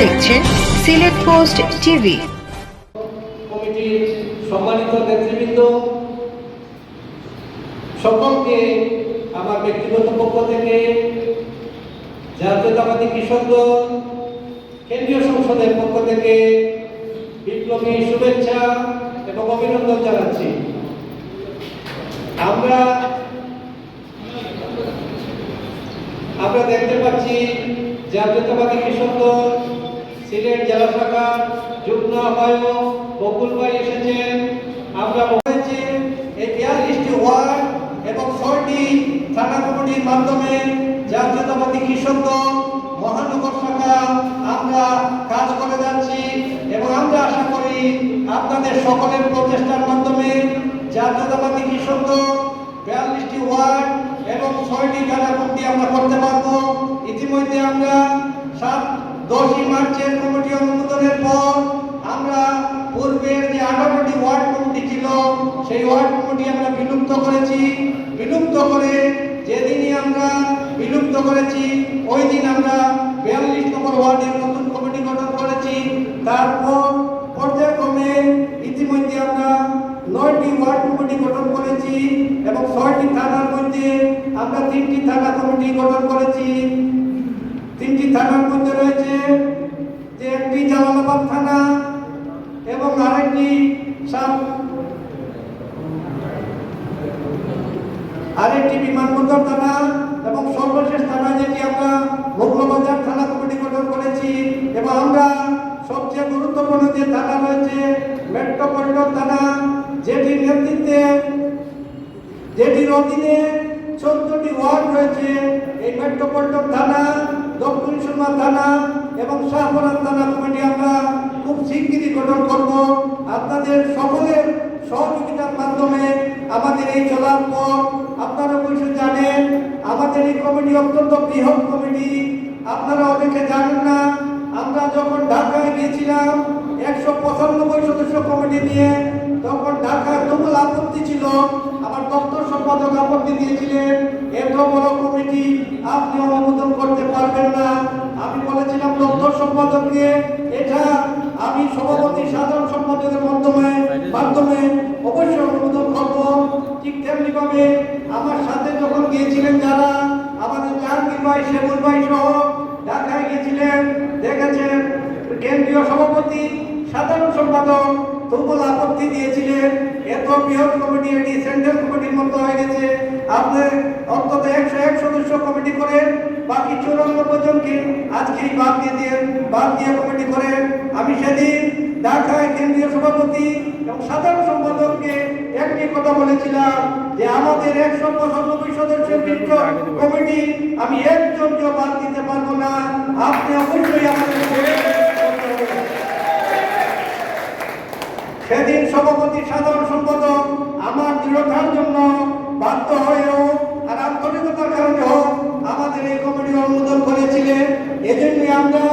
দেখছেন Sylhet post TV. কমিটির সম্মানিত নেতৃবৃন্দ, সকলকে আমার ব্যক্তিগত পক্ষ থেকে জাতীয়তাবাদী কৃষক দল, কেন্দ্রীয় সংসদের পক্ষ থেকে বিপ্লবী শুভেচ্ছা এবং অভিনন্দন জানাচ্ছি। আমরা আমরা দেখতে পাচ্ছি জাতীয়তাবাদী কৃষক দল সিলেট জেলা শাখার যুগ্ম আহ্বায়ক বকুল ভাই এসেছেন। আমরা বলেছি, এই বিয়াল্লিশটি ওয়ার্ড এবং ছয়টি থানা কমিটির মাধ্যমে জাতীয়তাবাদী কৃষক দল, মহানগর শাখা, আমরা কাজ করে যাচ্ছি এবং আমরা আশা করি আপনাদের সকলের প্রচেষ্টার মাধ্যমে জাতীয়তাবাদী কৃষক দল বিয়াল্লিশটি ওয়ার্ড এবং ছয়টি থানা কমিটি আমরা করতে পারব। ইতিমধ্যে আমরা সাত দশই মার্চের কমিটি অনুমোদনের পর আমরা পূর্বের যে আঠারোটি ওয়ার্ড কমিটি ছিল, সেই ওয়ার্ড কমিটি আমরা বিলুপ্ত করেছি। বিলুপ্ত করে যেদিনই আমরা বিলুপ্ত করেছি ওই দিন আমরা বিয়াল্লিশ নম্বর ওয়ার্ডের নতুন কমিটি গঠন করেছি। তারপর পর্যায়ক্রমে ইতিমধ্যে আমরা নয়টি ওয়ার্ড কমিটি গঠন করেছি এবং ছয়টি থানার মধ্যে আমরা তিনটি থানা কমিটি গঠন করেছি তিনটি থানার মধ্যে রয়েছে যে একটি জালালাবাদ থানা এবং আরেকটি সাব আরেকটি বিমানবন্দর থানা এবং সর্বশেষ থানা যেটি আমরা মোগলবাজার থানা কমিটি গঠন করেছি এবং আমরা সবচেয়ে গুরুত্বপূর্ণ যে থানা রয়েছে মেট্রোপলিটন থানা যেটির নেতৃত্বে যেটির অধীনে চোদ্দটি ওয়ার্ড রয়েছে। এই মেট্রোপলিটন থানা, দক্ষিণ সুরমা থানা এবং শাহপুরান থানা কমিটি আমরা খুব শিগগিরই গঠন করব। আপনাদের সকলের সহযোগিতার মাধ্যমে আমাদের এই চলার পর আপনারা অবশ্যই জানেন। আমাদের এই কমিটি অত্যন্ত বৃহৎ কমিটি। আপনারা অনেকে জানেন না আমরা যখন ঢাকায় গিয়েছিলাম, একশো পঁচানব্বই সদস্য কমিটি নিয়ে, তখন ঢাকায় তুমুল আপত্তি ছিল। আমার দপ্তর সম্পাদক আপত্তি দিয়েছিলেন, এত বড় কমিটি, আপনি অনুমোদন করতে পারবেন না। আমি বলেছিলাম, দপ্তর সম্পাদককে, এটা আমি সভাপতি, সাধারণ সম্পাদকের মাধ্যমে মাধ্যমে অবশ্যই অনুমোদন করব। ঠিক তেমনি ভাবে আমার সাথে যখন গিয়েছিলেন যারা, আমাদের জাহাঙ্গীর ভাই শেবুল ভাই সহ ঢাকায় গিয়েছিলেন দেখেছেন কেন্দ্রীয় সভাপতি, সাধারণ সম্পাদক তবুল আপত্তি দিয়েছিলেন। এত বৃহৎ কমিটি, এটি সেন্ট্রাল কমিটির মতো হয়ে গেছে। আপনি অন্তত একশো এক সদস্য কমিটি করেন, বাকি চুরানব্বই জনকে আজকেই বাদ দিয়ে দিয়ে বাদ দিয়ে কমিটি করেন। আমি সেদিন ঢাকায় কেন্দ্রীয় সভাপতি এবং সাধারণ সম্পাদককে একটি কথা বলেছিলাম যে আমাদের একশো পঁচানব্বই সদস্যের কমিটি, আমি একজনকেও বাদ দিতে পারব না। আপনি অবশ্যই আমাদের সেদিন সভাপতি সাধারণ সম্পাদক আমার দৃঢ়তার জন্য বাধ্য হয়েও আর আন্তরিকতার কারণে হোক আমাদের এই কমিটি অনুমোদন করেছিলেন এজন্যই আমরা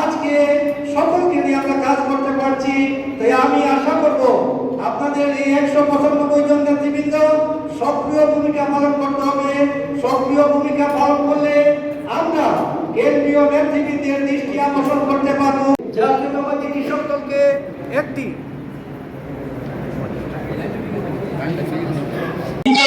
আজকে সকলকে নিয়ে আমরা কাজ করতে পারছি তাই আমি আশা করব আপনাদের এই একশো পঁচানব্বই জন নেতৃবৃন্দ সক্রিয় ভূমিকা পালন করতে হবে সক্রিয় ভূমিকা পালন করলে আমরা কেন্দ্রীয় নেতৃবৃন্দের দৃষ্টি আকর্ষণ করতে পারব জাতীয়তাবাদী কৃষক দলকে একটি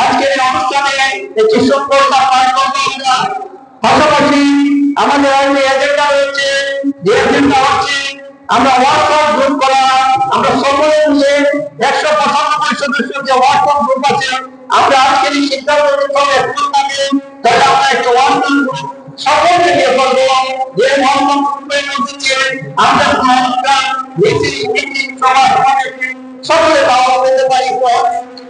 আজকের এই অনুষ্ঠানে একটি সফলতা পাঠ করব আমরা পাশাপাশি আমাদের আইনে এজেন্ডা রয়েছে, যে এজেন্ডা হচ্ছে আমরা হোয়াটসঅ্যাপ গ্রুপ করা। আমরা সকলে মিলে একশো পঁচানব্বই সদস্য যে হোয়াটসঅ্যাপ গ্রুপ আছে, আমরা আজকের এই সিদ্ধান্ত নিতে হবে। তাহলে আমরা একটা গ্রুপ সকলে দাওয়া পেতে পারি।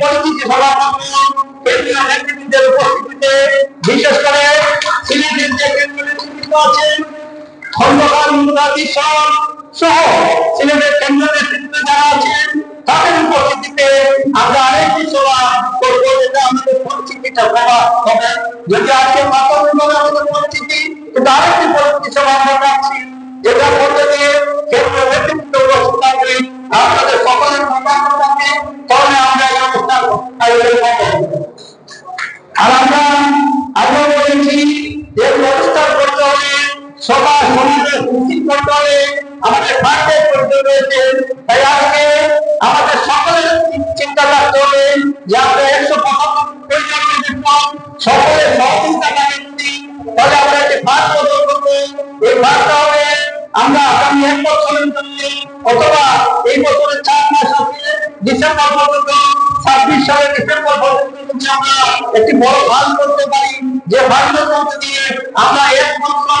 পরিচিতি সভা কেন্দ্রীয় নেতৃত্বের উপস্থিতিতে, বিশেষ করে সিলেটের যে কেন্দ্রীয় নেতৃত্ব আছেন, খন্দকার মুরাদি উপস্থিতিতে আমরা আরেকটি সভা করব, যেটা আমাদের পরিচিতিটা সবার সমাজে উচিত করতে ভাগ্যের করতে রয়েছে। তাই আজকে সকলের চিন্তা রাখতে হবে যে আমরা একশো পঁচাত্তর সকলের সহযোগিতা পাবেন তাহলে আমরা একটি এই ভাগটা হবে, আমরা এক বছরের অথবা এই বছরের চার মাস আছে, ডিসেম্বর পর্যন্ত, ছাব্বিশ সালের ডিসেম্বর পর্যন্ত আমরা একটি বড় ভাগ করতে পারি, যে মধ্যে দিয়ে আমরা এক বছর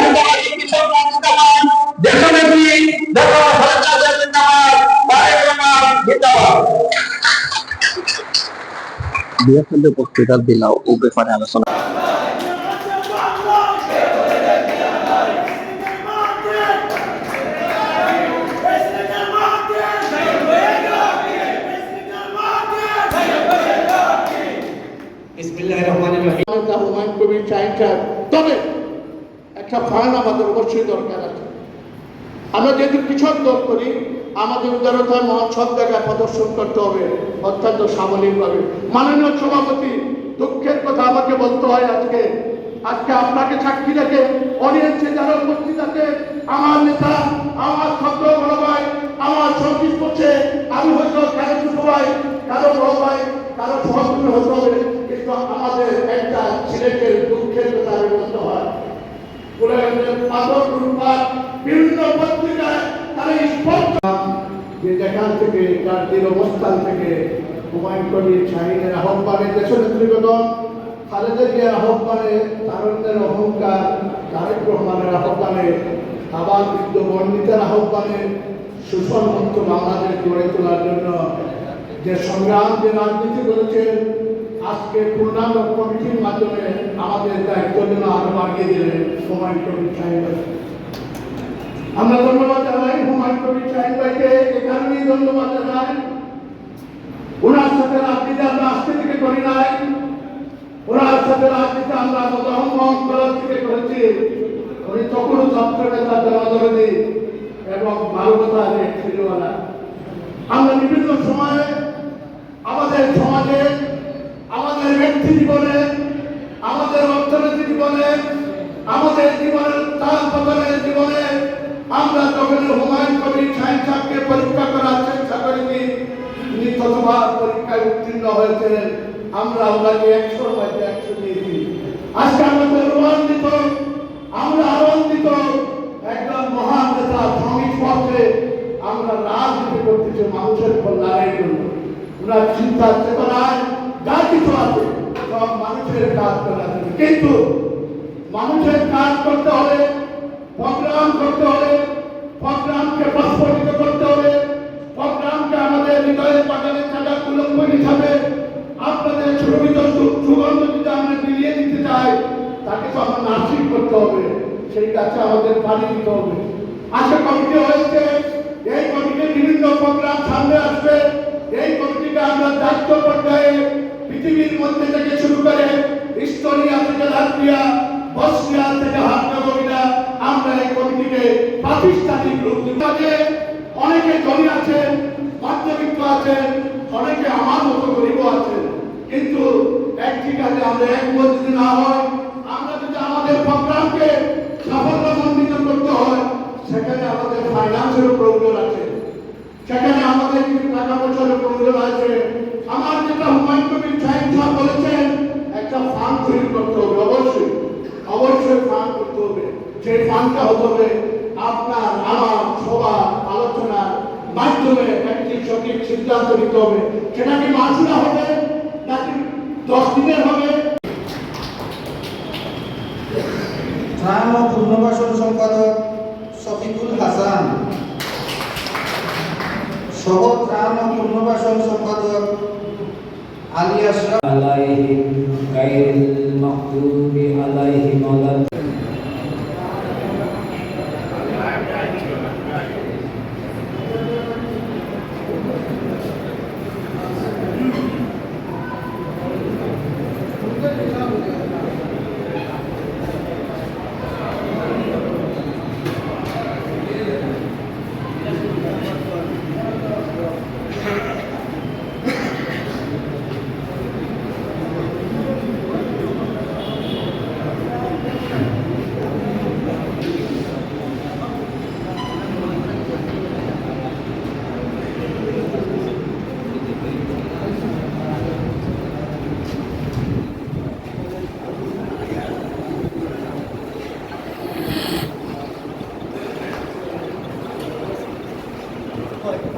বক্তৃতা দিলাও ও ব্যাপারে আলোচনা। হুমায়ুন কবির তবে একটা ফান আমাদের অবশ্যই দরকার আছে। আমরা যেহেতু কৃষক দল করি আমাদের উদারতা মহোৎসব জায়গায় প্রদর্শন করতে হবে, অত্যন্ত সামলিকভাবে মাননীয় সভাপতি, দুঃখের কথা আমাকে বলতে হয় আজকে। আজকে আপনাকে সাক্ষী রেখে অডিয়েন্সে যারা উপস্থিত আছে, আমার নেতা, আমার ছাত্র বড় ভাই আমার সংগীত করছে, আমি হয়তো কারও ছোট ভাই, কারও বড় ভাই, কারও সহযোগী হতে হবে, কিন্তু আমাদের একটা ছেলেকে দুঃখের কথা আমি বলতে হয়। বিভিন্ন পত্রিকায় তারা স্পষ্ট যে যেখান থেকে, তার দৃঢ় অবস্থান থেকে হুমায়ুন কবির শাহিনের আহ্বানে দেশনেত্রীগণ খালেদা জিয়ার আহ্বানে, তারুণ্যের অহংকার, তারেক রহমানের আহ্বানে, আবার বৃদ্ধ বর্ণিতের আহ্বানে সুষম মুক্ত বাংলাদেশ গড়ে তোলার জন্য যে সংগ্রাম, যে রাজনীতি করেছেন আজকে পূর্ণাঙ্গ কমিটির মাধ্যমে আমাদের দায়িত্ব যেন আরও বাড়িয়ে দিলেন হুমায়ুন কবির সাহেব আমরা ধন্যবাদ জানাই হুমায়ুন কবির সাহেব ভাইকে এ কারণেই ধন্যবাদ জানাই। ওনার সাথে রাজনীতি আমরা আজকে থেকে করি নাই। ওনার সাথে রাজনীতি আমরা মদহম করার থেকে করেছি। উনি তখনও ছাত্র নেতা জনদরদি এবং মানবতা ছিল না। আমরা বিভিন্ন সময়ে আমাদের সমাজে, আমাদের ব্যক্তি জীবনে, আমাদের অর্থনৈতিক জীবনে, আমাদের জীবনের পতনের জীবনে আমরা যখন হুমায়ুন কবির সাহেব সাহেবকে পরীক্ষা করার চেষ্টা করেছি। তিনি ততবার পরীক্ষায় উত্তীর্ণ হয়েছিলেন আমরা ওনাকে একশো মধ্যে একশো দিয়েছি। আজকে আমরা গৌরবান্বিত আমরা আনন্দিত একজন মহান নেতা শ্রমিক পক্ষে আমরা রাজনীতি করতেছি মানুষের কল্যাণের জন্য। ওনার চিন্তা চেতনায় যা কিছু আছে, সব মানুষের কাজ জন্য। কিন্তু মানুষের কাজ করতে হলে প্রোগ্রাম করতে হলে প্রোগ্রামকে বাস্তবিত করতে হলে প্রোগ্রামকে আমাদের হৃদয়ের বাগানে থাকা কুলম্ব হিসাবে আপনাদের সুরভিত সুগন্ধ যদি আমরা মিলিয়ে দিতে চাই, তাকে তো আমরা নার্সিং করতে হবে, সেই কাছে আমাদের পানি দিতে হবে। আশা কমিটি হয়েছে, এই কমিটির বিভিন্ন প্রোগ্রাম সামনে আসবে, এই কমিটিকে আমরা দায়িত্ব পর্যায়ে পৃথিবীর মধ্যে থেকে শুরু করে ইস্তোনিয়া থেকে লাটভিয়া বসনিয়া থেকে হার্জেগোভিনা আমরা এই কমিটিকে প্রাতিষ্ঠানিক রূপ যে অনেকে ধনী আছেন মধ্যবিত্ত আছেন অনেকে আমার মতো গরিব আছেন কিন্তু একটি কাজে আমরা একমত যদি না হয়, আমরা যদি আমাদের প্রোগ্রামকে সাফল্যমণ্ডিত করতে হয়, সেখানে আমাদের ফাইন্যান্সেরও প্রয়োজন আছে। সেখানে আমাদের কিছু টাকা পয়সার প্রয়োজন আছে। আমার যেটা হুমায়ুন কবির সাহেব বলেছেন, একটা ফান্ড তৈরি করতে হবে অবশ্যই অবশ্যই ফান্ড করতে হবে নামটা হতে আপনার আমার সবার আলোচনার মাধ্যমে একটি সঠিক সিদ্ধান্ত নিতে হবে। সেটা কি মাসুরা হবে নাকি দশ দিনের হবে? হ্যাঁ, পুনর্বাসন সম্পাদক শফিকুল হাসান। সহ ত্রাণ পুনর্বাসন সম্পাদক আলী আশরাফ। আলাইহিম like